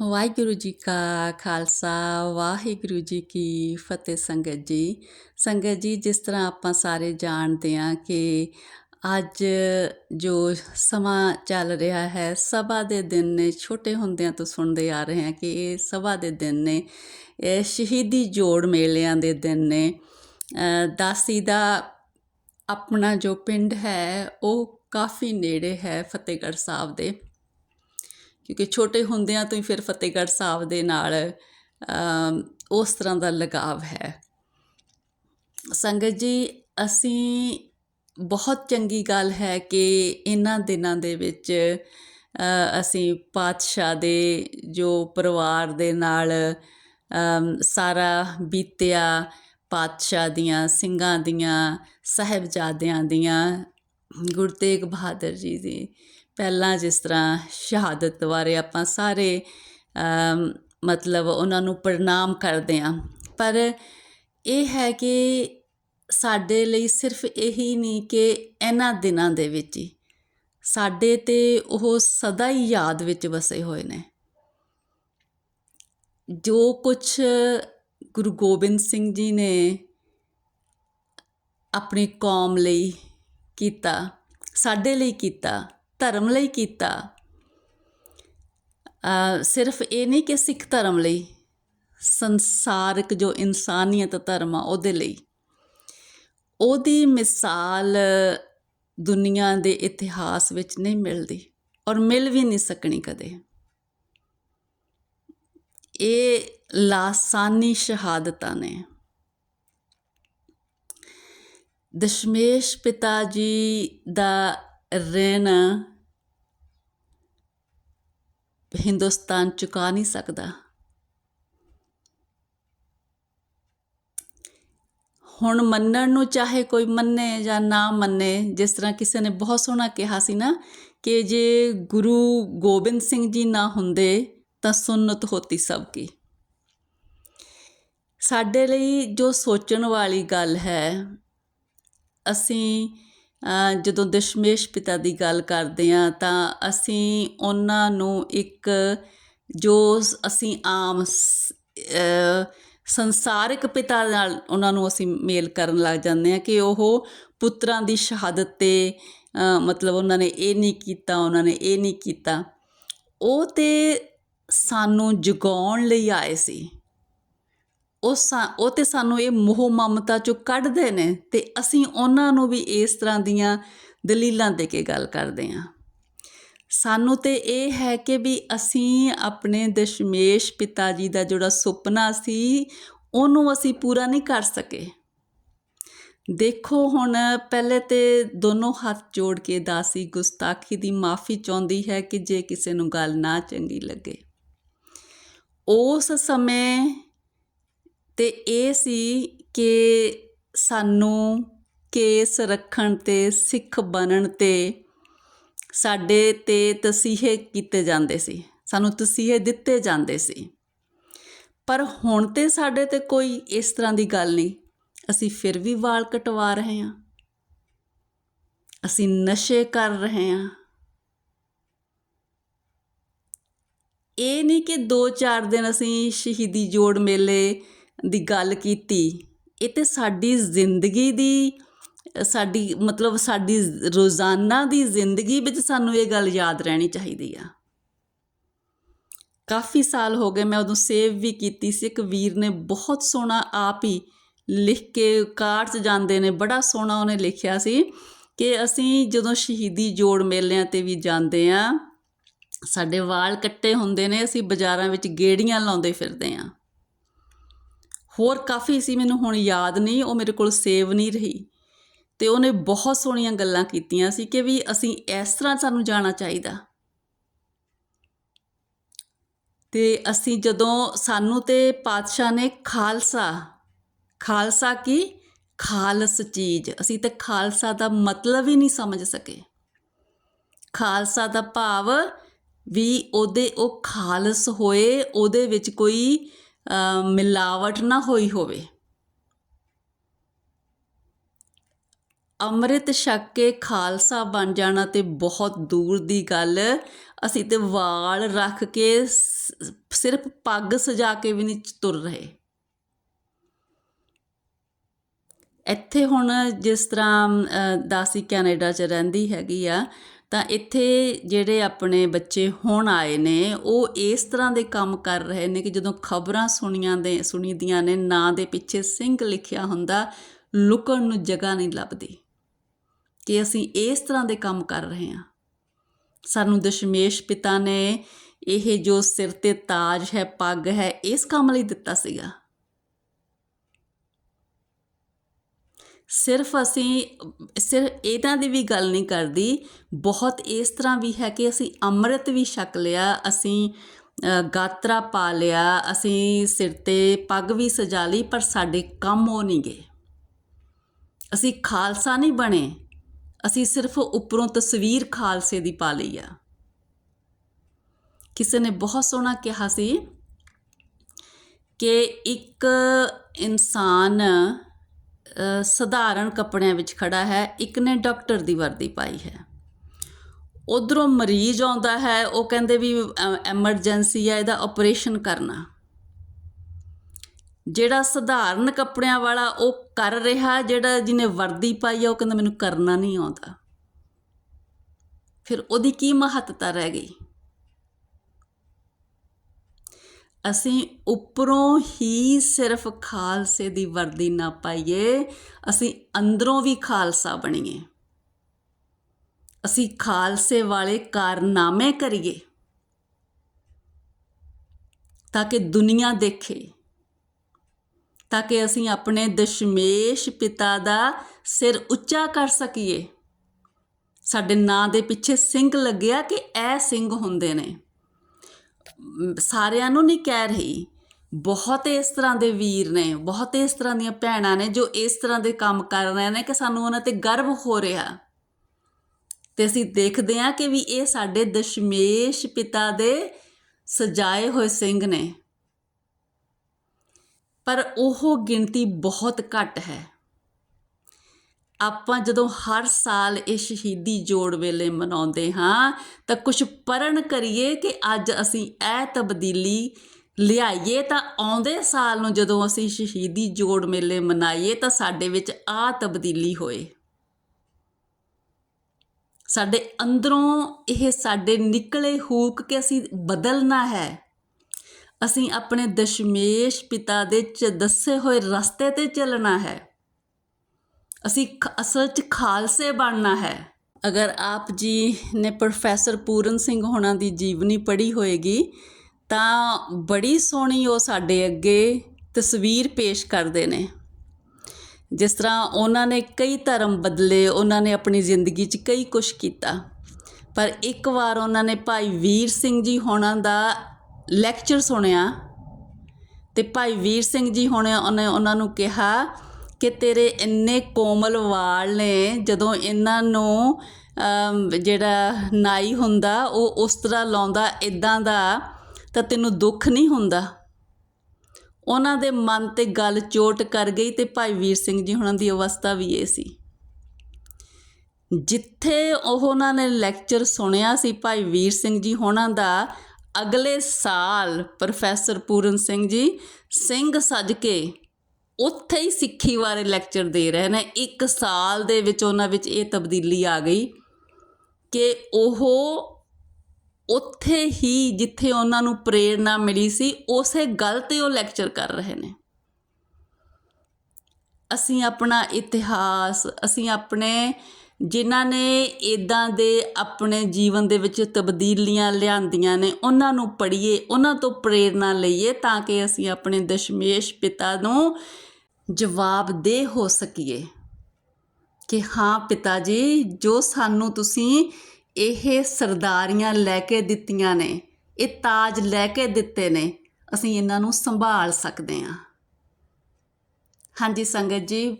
ਵਾਹਿਗੁਰੂ ਜੀ ਕਾ ਖਾਲਸਾ, ਵਾਹਿਗੁਰੂ ਜੀ ਕੀ ਫਤਿਹ ਸੰਗਤ ਜੀ। ਸੰਗਤ ਜੀ, ਜਿਸ ਤਰ੍ਹਾਂ ਆਪਾਂ ਸਾਰੇ ਜਾਣਦੇ ਹਾਂ ਕਿ ਅੱਜ ਜੋ ਸਮਾਂ ਚੱਲ ਰਿਹਾ ਹੈ, ਸਭਾ ਦੇ ਦਿਨ ਨੇ, ਛੋਟੇ ਹੁੰਦਿਆਂ ਤੋਂ ਸੁਣਦੇ ਆ ਰਹੇ ਹਾਂ ਕਿ ਇਹ ਸਭਾ ਦੇ ਦਿਨ ਨੇ, ਇਹ ਸ਼ਹੀਦੀ ਜੋੜ ਮੇਲਿਆਂ ਦੇ ਦਿਨ ਨੇ। ਦਾਸੀ ਦਾ ਆਪਣਾ ਜੋ ਪਿੰਡ ਹੈ, ਉਹ ਕਾਫੀ ਨੇੜੇ ਹੈ ਫਤਿਹਗੜ੍ਹ ਸਾਹਿਬ ਦੇ। ਕਿਉਂਕਿ ਛੋਟੇ ਹੁੰਦਿਆਂ ਤੋਂ ਹੀ ਫਿਰ ਫਤਿਹਗੜ੍ਹ ਸਾਹਿਬ ਦੇ ਨਾਲ ਉਸ ਤਰ੍ਹਾਂ ਦਾ ਲਗਾਵ ਹੈ। ਸੰਗਤ ਜੀ, ਅਸੀਂ ਬਹੁਤ ਚੰਗੀ ਗੱਲ ਹੈ ਕਿ ਇਹਨਾਂ ਦਿਨਾਂ ਦੇ ਵਿੱਚ ਅਸੀਂ ਪਾਤਸ਼ਾਹ ਦੇ ਜੋ ਪਰਿਵਾਰ ਦੇ ਨਾਲ ਸਾਰਾ ਬੀਤਿਆ, ਪਾਤਸ਼ਾਹ ਦੀਆਂ ਸਿੰਘਾਂ ਦੀਆਂ, ਸਾਹਿਬਜ਼ਾਦਿਆਂ ਦੀਆਂ ਗੁਰੂ ਤੇਗ ਬਹਾਦਰ ਜੀ ਦੀ। ਪਹਿਲਾਂ ਜਿਸ ਤਰ੍ਹਾਂ ਸ਼ਹਾਦਤ ਬਾਰੇ ਆਪਾਂ ਸਾਰੇ ਮਤਲਬ ਉਹਨਾਂ ਨੂੰ ਪ੍ਰਣਾਮ ਕਰਦੇ ਹਾਂ। ਪਰ ਇਹ ਹੈ ਕਿ ਸਾਡੇ ਲਈ ਸਿਰਫ ਇਹੀ ਨਹੀਂ ਕਿ ਇਹਨਾਂ ਦਿਨਾਂ ਦੇ ਵਿੱਚ ਹੀ, ਸਾਡੇ ਤੇ ਉਹ ਸਦਾ ਹੀ ਯਾਦ ਵਿੱਚ ਵਸੇ ਹੋਏ ਨੇ। ਜੋ ਕੁਝ ਗੁਰੂ ਗੋਬਿੰਦ ਸਿੰਘ ਜੀ ਨੇ ਆਪਣੀ ਕੌਮ ਲਈ ਕੀਤਾ, ਸਾਡੇ ਲਈ ਕੀਤਾ, ਧਰਮ ਲਈ ਕੀਤਾ। ਸਿਰਫ ਇਹ ਨਹੀਂ ਕਿ ਸਿੱਖ ਧਰਮ ਲਈ, ਸੰਸਾਰਕ ਜੋ ਇਨਸਾਨੀਅਤ ਧਰਮ ਆ ਉਹਦੇ ਲਈ। ਉਹਦੀ ਮਿਸਾਲ ਦੁਨੀਆ ਦੇ ਇਤਿਹਾਸ ਵਿੱਚ ਨਹੀਂ ਮਿਲਦੀ ਔਰ ਮਿਲ ਵੀ ਨਹੀਂ ਸਕਣੀ ਕਦੇ। ਇਹ ਲਾਸਾਨੀ ਸ਼ਹਾਦਤਾਂ ਨੇ। ਦਸ਼ਮੇਸ਼ ਪਿਤਾ ਜੀ ਦਾ ਰਿਣ ਹਿੰਦੁਸਤਾਨ ਚੁਕਾ ਨਹੀਂ ਸਕਦਾ। ਹੁਣ ਮੰਨਣ ਨੂੰ ਚਾਹੇ ਕੋਈ ਮੰਨੇ ਜਾਂ ਨਾ ਮੰਨੇ, ਜਿਸ ਤਰ੍ਹਾਂ ਕਿਸੇ ਨੇ ਬਹੁਤ ਸੋਹਣਾ ਕਿਹਾ ਸੀ ਨਾ ਕਿ ਜੇ ਗੁਰੂ ਗੋਬਿੰਦ ਸਿੰਘ ਜੀ ਨਾ ਹੁੰਦੇ ਤਾਂ ਸੁਨਨਤ ਹੋਤੀ ਸਭ ਕੀ। ਸਾਡੇ ਲਈ ਜੋ ਸੋਚਣ ਵਾਲੀ ਗੱਲ ਹੈ ਅਸੀਂ ਜਦੋਂ ਦਸ਼ਮੇਸ਼ ਪਿਤਾ ਦੀ ਗੱਲ ਕਰਦੇ ਹਾਂ, ਤਾਂ ਅਸੀਂ ਉਹਨਾਂ ਨੂੰ ਇੱਕ ਜੋ ਅਸੀਂ ਆਮ ਸ- ਸੰਸਾਰਿਕ ਪਿਤਾ ਨਾਲ ਉਹਨਾਂ ਨੂੰ ਅਸੀਂ ਮੇਲ ਕਰਨ ਲੱਗ ਜਾਂਦੇ ਹਾਂ ਕਿ ਉਹ ਪੁੱਤਰਾਂ ਦੀ ਸ਼ਹਾਦਤ ਤੇ ਮਤਲਬ ਉਹਨਾਂ ਨੇ ਇਹ ਨਹੀਂ ਕੀਤਾ, ਉਹਨਾਂ ਨੇ ਇਹ ਨਹੀਂ ਕੀਤਾ। ਉਹ ਤੇ ਸਾਨੂੰ ਜਗਾਉਣ ਲਈ ਆਏ ਸੀ। ਉਹ ਸਾ, ਉਹ ਤੇ ਸਾਨੂੰ ਇਹ ਮੋਹ ਮਮਤਾ ਚੋਂ ਕੱਢਦੇ ਨੇ ਤੇ ਅਸੀਂ ਉਹਨਾਂ ਨੂੰ ਵੀ ਇਸ ਤਰ੍ਹਾਂ ਦੀਆਂ ਦਲੀਲਾਂ ਦੇ ਕੇ ਗੱਲ ਕਰਦੇ ਹਾਂ। ਸਾਨੂੰ ਤੇ ਇਹ ਹੈ ਕਿ ਵੀ ਅਸੀਂ ਆਪਣੇ ਦਸ਼ਮੇਸ਼ ਪਿਤਾ ਜੀ ਦਾ ਜਿਹੜਾ ਸੁਪਨਾ ਸੀ, ਉਹਨੂੰ ਅਸੀਂ ਪੂਰਾ ਨਹੀਂ ਕਰ ਸਕੇ। ਦੇਖੋ ਹੁਣ ਪਹਿਲੇ ਤੇ ਦੋਨੋਂ ਹੱਥ ਜੋੜ ਕੇ ਦਾਸੀ ਗੁਸਤਾਖੀ ਦੀ ਮਾਫੀ ਚਾਹੁੰਦੀ ਹੈ ਕਿ ਜੇ ਕਿਸੇ ਨੂੰ ਗੱਲ ਨਾ ਚੰਗੀ ਲੱਗੇ। ਉਸ ਸਮੇਂ ਤੇ ਇਹ ਸੀ ਕਿ ਸਾਨੂੰ ਕੇਸ ਰੱਖਣ ਤੇ, ਸਿੱਖ ਬਣਨ ਤੇ ਸਾਡੇ ਤੇ ਤਸੀਹੇ ਕੀਤੇ ਜਾਂਦੇ ਸੀ। ਸਾਨੂੰ ਤਸੀਹੇ ਦਿੱਤੇ ਜਾਂਦੇ ਸੀ। ਪਰ ਹੁਣ ਤੇ ਸਾਡੇ ਤੇ ਕੋਈ ਇਸ ਤਰ੍ਹਾਂ ਦੀ ਗੱਲ ਨਹੀਂ। ਅਸੀਂ ਫਿਰ ਵੀ ਵਾਲ ਕਟਵਾ ਰਹੇ ਹਾਂ। ਅਸੀਂ ਨਸ਼ੇ ਕਰ ਰਹੇ ਹਾਂ। ਇਹ ਨਹੀਂ ਕਿ 2-4 ਦਿਨ ਅਸੀਂ ਸ਼ਹੀਦੀ ਜੋੜ ਮੇਲੇ ਦੀ ਗੱਲ ਕੀਤੀ, ਇਹ ਤੇ ਸਾਡੀ ਜ਼ਿੰਦਗੀ ਦੀ, ਸਾਡੀ ਮਤਲਬ ਸਾਡੀ ਰੋਜ਼ਾਨਾ ਦੀ ਜ਼ਿੰਦਗੀ ਵਿੱਚ ਸਾਨੂੰ ਇਹ ਗੱਲ ਯਾਦ ਰਹਿਣੀ ਚਾਹੀਦੀ ਆ। ਕਾਫੀ ਸਾਲ ਹੋ ਗਏ ਮੈਂ ਉਦੋਂ ਸੇਵ ਵੀ ਕੀਤੀ ਸੀ, ਇੱਕ ਵੀਰ ਨੇ ਬਹੁਤ ਸੋਹਣਾ ਆਪ ਹੀ ਲਿਖ ਕੇ ਕਾਰਡ 'ਚ ਜਾਂਦੇ ਨੇ, ਬੜਾ ਸੋਹਣਾ ਉਹਨੇ ਲਿਖਿਆ ਸੀ ਕਿ ਅਸੀਂ ਜਦੋਂ ਸ਼ਹੀਦੀ ਜੋੜ ਮੇਲਿਆਂ ਤੇ ਵੀ ਜਾਂਦੇ ਆ, ਸਾਡੇ ਵਾਲ ਕੱਟੇ ਹੁੰਦੇ ਨੇ, ਅਸੀਂ ਬਾਜ਼ਾਰਾਂ ਵਿੱਚ ਗੇੜੀਆਂ ਲਾਉਂਦੇ ਫਿਰਦੇ ਆ। ਹੋਰ ਕਾਫੀ ਸੀ, ਮੈਨੂੰ ਹੁਣ ਯਾਦ ਨਹੀਂ, ਉਹ ਮੇਰੇ ਕੋਲ ਸੇਵ ਨਹੀਂ ਰਹੀ। ਤੇ ਉਹਨੇ ਬਹੁਤ ਸੋਹਣੀਆਂ ਗੱਲਾਂ ਕੀਤੀਆਂ ਸੀ ਕਿ ਵੀ ਅਸੀਂ ਇਸ ਤਰ੍ਹਾਂ ਸਾਨੂੰ ਜਾਣਾ ਚਾਹੀਦਾ। ਤੇ ਅਸੀਂ ਜਦੋਂ ਸਾਨੂੰ ਤੇ ਪਾਤਸ਼ਾਹ ਨੇ ਖਾਲਸਾ ਖਾਲਸਾ ਕੀ? ਖਾਲਸ ਚੀਜ਼। ਅਸੀਂ ਤੇ ਖਾਲਸਾ ਦਾ ਮਤਲਬ ਹੀ ਨਹੀਂ ਸਮਝ ਸਕੇ। ਖਾਲਸਾ ਦਾ ਭਾਵ ਵੀ ਉਹਦੇ, ਉਹ ਖਾਲਸ ਹੋਏ, ਉਹਦੇ ਵਿੱਚ ਕੋਈ ਮਿਲਾਵਟ ਨਾ ਹੋਈ ਹੋਵੇ। ਅੰਮ੍ਰਿਤ ਛਕ ਕੇ ਖਾਲਸਾ ਬਣ ਜਾਣਾ ਤੇ ਬਹੁਤ ਦੂਰ ਦੀ ਗੱਲ। ਅਸੀਂ ਤੇ ਵਾਲ ਰੱਖ ਕੇ ਸਿਰਫ ਪੱਗ ਸਜਾ ਕੇ ਵੀ ਨਹੀਂ ਤੁਰ ਰਹੇ। ਇੱਥੇ ਹੁਣ ਜਿਸ ਤਰ੍ਹਾਂ ਅ, ਦਾਸੀ ਕੈਨੇਡਾ 'ਚ ਰਹਿੰਦੀ ਹੈਗੀ ਆ ਤਾਂ ਇੱਥੇ ਜਿਹੜੇ ਆਪਣੇ ਬੱਚੇ ਹੁਣ ਆਏ ਨੇ, ਉਹ ਇਸ ਤਰ੍ਹਾਂ ਦੇ ਕੰਮ ਕਰ ਰਹੇ ਨੇ ਕਿ ਜਦੋਂ ਖਬਰਾਂ ਸੁਣੀਆਂ ਦੇ, ਸੁਣੀਦੀਆਂ ਨੇ, ਨਾਂ ਦੇ ਪਿੱਛੇ ਸਿੰਘ ਲਿਖਿਆ ਹੁੰਦਾ, ਲੁਕਣ ਨੂੰ ਜਗ੍ਹਾ ਨਹੀਂ ਲੱਭਦੀ। ਕਿ ਅਸੀਂ ਇਸ ਤਰ੍ਹਾਂ ਦੇ ਕੰਮ ਕਰ ਰਹੇ ਹਾਂ। ਸਾਨੂੰ ਦਸ਼ਮੇਸ਼ ਪਿਤਾ ਨੇ ਇਹ ਜੋ ਸਿਰ ਤੇ ਤਾਜ ਹੈ, ਪੱਗ ਹੈ, ਇਸ ਕੰਮ ਲਈ ਦਿੱਤਾ ਸੀਗਾ। ਸਿਰਫ ਅਸੀਂ, ਸਿਰਫ ਇਹਨਾਂ ਦੀ ਵੀ ਗੱਲ ਨਹੀਂ ਕਰਦੀ, ਬਹੁਤ ਇਸ ਤਰ੍ਹਾਂ ਵੀ ਹੈ ਕਿ ਅਸੀਂ ਅੰਮ੍ਰਿਤ ਵੀ ਛਕ ਲਿਆ, ਅਸੀਂ ਗਾਤਰਾ ਪਾ ਲਿਆ, ਅਸੀਂ ਸਿਰ ਤੇ ਪੱਗ ਵੀ ਸਜਾ ਲਈ, ਪਰ ਸਾਡੇ ਕੰਮ ਉਹ ਨਹੀਂ ਗਏ। ਅਸੀਂ ਖਾਲਸਾ ਨਹੀਂ ਬਣੇ, ਅਸੀਂ ਸਿਰਫ ਉੱਪਰੋਂ ਤਸਵੀਰ ਖਾਲਸੇ ਦੀ ਪਾ ਲਈ ਆ। ਕਿਸੇ ਨੇ ਬਹੁਤ ਸੋਹਣਾ ਕਿਹਾ ਸੀ ਕਿ ਇੱਕ ਇਨਸਾਨ ਸਧਾਰਨ ਕੱਪੜਿਆਂ ਵਿੱਚ ਖੜਾ ਹੈ, ਇੱਕ ਨੇ ਡਾਕਟਰ ਦੀ ਵਰਦੀ ਪਾਈ ਹੈ। ਉਧਰੋਂ ਮਰੀਜ਼ ਆਉਂਦਾ ਹੈ, ਉਹ ਕਹਿੰਦੇ ਵੀ ਐਮਰਜੈਂਸੀ ਹੈ, ਇਹਦਾ ਆਪਰੇਸ਼ਨ ਕਰਨਾ। ਜਿਹੜਾ ਸਧਾਰਨ ਕੱਪੜਿਆਂ ਵਾਲਾ ਉਹ ਕਰ ਰਿਹਾ ਜਿਹੜਾ ਜਿਹਨੇ ਵਰਦੀ ਪਾਈ ਆ ਉਹ ਕਹਿੰਦਾ ਮੈਨੂੰ ਕਰਨਾ ਨਹੀਂ ਆਉਂਦਾ। ਫਿਰ ਉਹਦੀ ਕੀ ਮਹੱਤਤਾ ਰਹਿ ਗਈ? ਅਸੀਂ ਉੱਪਰੋਂ ਹੀ ਸਿਰਫ ਖਾਲਸੇ ਦੀ ਵਰਦੀ ਨਾ ਪਾਈਏ, ਅਸੀਂ ਅੰਦਰੋਂ ਵੀ ਖਾਲਸਾ ਬਣੀਏ। ਅਸੀਂ ਖਾਲਸੇ ਵਾਲੇ ਕਾਰਨਾਮੇ ਕਰੀਏ ਤਾਂ ਕਿ ਦੁਨੀਆ ਦੇਖੇ, ਤਾਂ ਕਿ ਅਸੀਂ ਆਪਣੇ ਦਸ਼ਮੇਸ਼ ਪਿਤਾ ਦਾ ਸਿਰ ਉੱਚਾ ਕਰ ਸਕੀਏ। ਸਾਡੇ ਨਾਂ ਦੇ ਪਿੱਛੇ ਸਿੰਘ ਲੱਗਿਆ ਕਿ ਇਹ ਸਿੰਘ ਹੁੰਦੇ ਨੇ। ਸਾਰਿਆਂ ਨੂੰ ਨਹੀਂ ਕਹਿ ਰਹੀ। ਬਹੁਤ ਇਸ ਤਰ੍ਹਾਂ ਦੇ ਵੀਰ ਨੇ, ਬਹੁਤ ਇਸ ਤਰ੍ਹਾਂ ਦੀਆਂ ਭੈਣਾਂ ਨੇ ਜੋ ਇਸ ਤਰ੍ਹਾਂ ਦੇ ਕੰਮ ਕਰ ਰਹੇ ਨੇ ਕਿ ਸਾਨੂੰ ਉਹਨਾਂ ਤੇ ਗਰਵ ਹੋ ਰਿਹਾ। ਤੇ ਅਸੀਂ ਦੇਖਦੇ ਹਾਂ ਕਿ ਵੀ ਇਹ ਸਾਡੇ ਦਸ਼ਮੇਸ਼ ਪਿਤਾ ਦੇ ਸਜਾਏ ਹੋਏ ਸਿੰਘ ਨੇ। ਪਰ ਉਹ ਗਿਣਤੀ ਬਹੁਤ ਘੱਟ ਹੈ। ਆਪਾਂ ਜਦੋਂ ਹਰ ਸਾਲ ਇਹ ਸ਼ਹੀਦੀ ਜੋੜ ਵੇਲੇ ਮਨਾਉਂਦੇ ਹਾਂ, ਤਾਂ ਕੁਝ ਪਰਣ ਕਰੀਏ ਕਿ ਅੱਜ ਅਸੀਂ ਇਹ ਤਬਦੀਲੀ ਲਿਆਈਏ। ਤਾਂ ਆਉਂਦੇ ਸਾਲ ਨੂੰ ਜਦੋਂ ਅਸੀਂ ਸ਼ਹੀਦੀ ਜੋੜ ਮੇਲੇ ਮਨਾਈਏ, ਤਾਂ ਸਾਡੇ ਵਿੱਚ ਆ ਤਬਦੀਲੀ ਹੋਏ। ਸਾਡੇ ਅੰਦਰੋਂ ਇਹ ਸਾਡੇ ਨਿਕਲੇ ਹੂਕ ਕਿ ਅਸੀਂ ਬਦਲਣਾ ਹੈ। ਅਸੀਂ ਆਪਣੇ ਦਸ਼ਮੇਸ਼ ਪਿਤਾ ਦੇ ਚ ਦੱਸੇ ਹੋਏ ਰਸਤੇ ਤੇ ਚੱਲਣਾ ਹੈ। ਅਸੀਂ ਖ- ਅਸਲ 'ਚ ਖਾਲਸੇ ਬਣਨਾ ਹੈ। ਅਗਰ ਆਪ ਜੀ ਨੇ ਪ੍ਰੋਫੈਸਰ ਪੂਰਨ ਸਿੰਘ ਹੋਣਾ ਦੀ ਜੀਵਨੀ ਪੜ੍ਹੀ ਹੋਏਗੀ, ਤਾਂ ਬੜੀ ਸੋਹਣੀ ਉਹ ਸਾਡੇ ਅੱਗੇ ਤਸਵੀਰ ਪੇਸ਼ ਕਰਦੇ ਨੇ। ਜਿਸ ਤਰ੍ਹਾਂ ਉਹਨਾਂ ਨੇ ਕਈ ਧਰਮ ਬਦਲੇ, ਉਹਨਾਂ ਨੇ ਆਪਣੀ ਜ਼ਿੰਦਗੀ 'ਚ ਕਈ ਕੁਝ ਕੀਤਾ। ਪਰ ਇੱਕ ਵਾਰ ਉਹਨਾਂ ਨੇ ਭਾਈ ਵੀਰ ਸਿੰਘ ਜੀ ਹੋਣਾ ਦਾ ਲੈਕਚਰ ਸੁਣਿਆ ਤੇ ਭਾਈ ਵੀਰ ਸਿੰਘ ਜੀ ਹੋਣੇ, ਉਹਨੇ ਉਹਨਾਂ ਨੂੰ ਕਿਹਾ ਕਿ ਤੇਰੇ ਇੰਨੇ ਕੋਮਲ ਵਾਲ ਨੇ, ਜਦੋਂ ਇਹਨਾਂ ਨੂੰ ਜਿਹੜਾ ਨਾਈ ਹੁੰਦਾ, ਉਹ ਉਸ ਤਰ੍ਹਾਂ ਲਾਉਂਦਾ ਇਦਾਂ ਦਾ, ਤਾਂ ਤੈਨੂੰ ਦੁੱਖ ਨਹੀਂ ਹੁੰਦਾ? ਉਹਨਾਂ ਦੇ ਮਨ ਤੇ ਗੱਲ ਚੋਟ ਕਰ ਗਈ ਤੇ ਭਾਈ ਵੀਰ ਸਿੰਘ ਜੀ ਹੁਣਾਂ ਦੀ ਅਵਸਥਾ ਵੀ ਇਹ ਸੀ। ਜਿੱਥੇ ਉਹ ਉਹਨਾਂ ਨੇ ਲੈਕਚਰ ਸੁਣਿਆ ਸੀ ਭਾਈ ਵੀਰ ਸਿੰਘ ਜੀ ਹੋਣਾ ਦਾ, ਅਗਲੇ ਸਾਲ ਪ੍ਰੋਫੈਸਰ ਪੂਰਨ ਸਿੰਘ ਜੀ, ਸਿੰਘ ਸੱਜ ਕੇ ਉੱਥੇ ਹੀ ਸਿੱਖੀ ਬਾਰੇ ਲੈਕਚਰ ਦੇ ਰਹੇ ਨੇ। ਇੱਕ ਸਾਲ ਦੇ ਵਿੱਚ ਉਹਨਾਂ ਵਿੱਚ ਇਹ ਤਬਦੀਲੀ ਆ ਗਈ ਕਿ ਉਹ ਉੱਥੇ ਹੀ ਜਿੱਥੇ ਉਹਨਾਂ ਨੂੰ ਪ੍ਰੇਰਣਾ ਮਿਲੀ ਸੀ, ਉਸੇ ਗੱਲ ਤੇ ਉਹ ਲੈਕਚਰ ਕਰ ਰਹੇ ਨੇ। ਅਸੀਂ ਆਪਣਾ ਇਤਿਹਾਸ, ਅਸੀਂ ਆਪਣੇ, ਜਿਨ੍ਹਾਂ ਨੇ ਇਦਾਂ ਦੇ ਆਪਣੇ ਜੀਵਨ ਦੇ ਵਿੱਚ ਤਬਦੀਲੀਆਂ ਲਿਆਂਦੀਆਂ ਨੇ, ਉਹਨਾਂ ਨੂੰ ਪੜ੍ਹੀਏ, ਉਹਨਾਂ ਤੋਂ ਪ੍ਰੇਰਣਾ ਲਈਏ ਤਾਂ ਕਿ ਅਸੀਂ ਆਪਣੇ ਦਸ਼ਮੇਸ਼ ਪਿਤਾ ਨੂੰ ਜਵਾਬਦੇਹ ਹੋ ਸਕੀਏ ਕਿ ਹਾਂ ਪਿਤਾ ਜੀ, ਜੋ ਸਾਨੂੰ ਤੁਸੀਂ ਇਹ ਸਰਦਾਰੀਆਂ ਲੈ ਕੇ ਦਿੱਤੀਆਂ ਨੇ, ਇਹ ਤਾਜ ਲੈ ਕੇ ਦਿੱਤੇ ਨੇ, ਅਸੀਂ ਇਹਨਾਂ ਨੂੰ ਸੰਭਾਲ ਸਕਦੇ ਹਾਂ। ਹਾਂਜੀ ਸੰਗਤ ਜੀ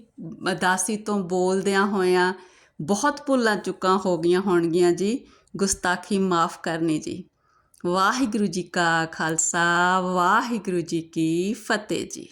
ਉਦਾਸੀ ਤੋਂ ਬੋਲਦਿਆਂ ਹੋਇਆਂ ਬਹੁਤ ਭੁੱਲਾਂ ਚੁੱਕਾਂ ਹੋ ਗਈਆਂ ਹੋਣਗੀਆਂ ਜੀ। ਗੁਸਤਾਖੀ ਮਾਫ ਕਰਨੀ ਜੀ। ਵਾਹਿਗੁਰੂ ਜੀ ਕਾ ਖਾਲਸਾ, ਵਾਹਿਗੁਰੂ ਜੀ ਕੀ ਫਤਿਹ ਜੀ।